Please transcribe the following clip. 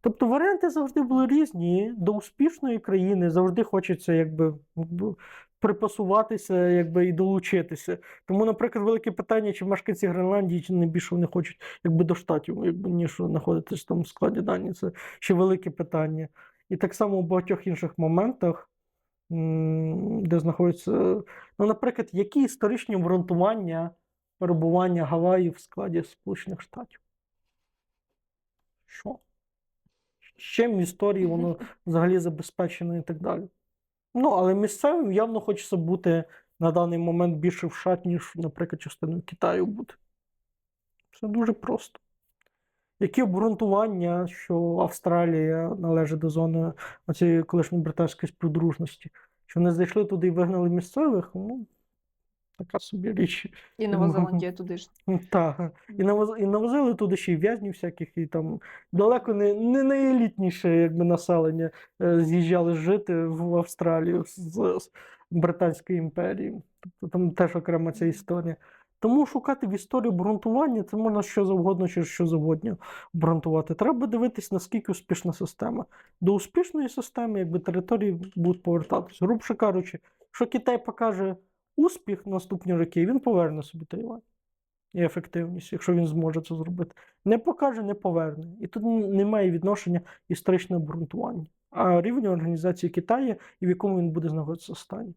Тобто варіанти завжди були різні. До успішної країни завжди хочеться якби, припасуватися якби, і долучитися. Тому, наприклад, велике питання, чи мешканці Гренландії, чи найбільше вони хочуть якби, до штатів, якби, ніж знаходитись там в складі Данії. Це ще велике питання. І так само у багатьох інших моментах, де знаходяться, ну, наприклад, які історичні обґрунтування перебування Гаваїв в складі Сполучених Штатів? Що? З чим в історії воно взагалі забезпечено і так далі. Ну, але місцевим явно хочеться бути на даний момент більше в США, ніж, наприклад, частиною Китаю бути. Все дуже просто. Які обґрунтування, що Австралія належить до зони цієї колишньої британської співдружності? Що вони зайшли туди і вигнали місцевих? Ну, така собі річ. І Нова Зеландія туди ж. Так. І, навоз, і навозили туди ще й в'язнів всяких, і там далеко не, не найелітніше якби, населення е, з'їжджали жити в Австралію з, з Британської імперії. Тобто там теж окрема ця історія. Тому шукати в історії обґрунтування це можна що завгодно чи що завгодно обґрунтувати. Треба дивитись, наскільки успішна система. До успішної системи, якби території будуть повертатися. Грубше кажучи, якщо Китай покаже успіх наступні роки, він поверне собі Тайвань і ефективність, якщо він зможе це зробити. Не покаже, не поверне. І тут немає відношення історичного обґрунтування. А рівень організації Китаю і в якому він буде знаходитися стані.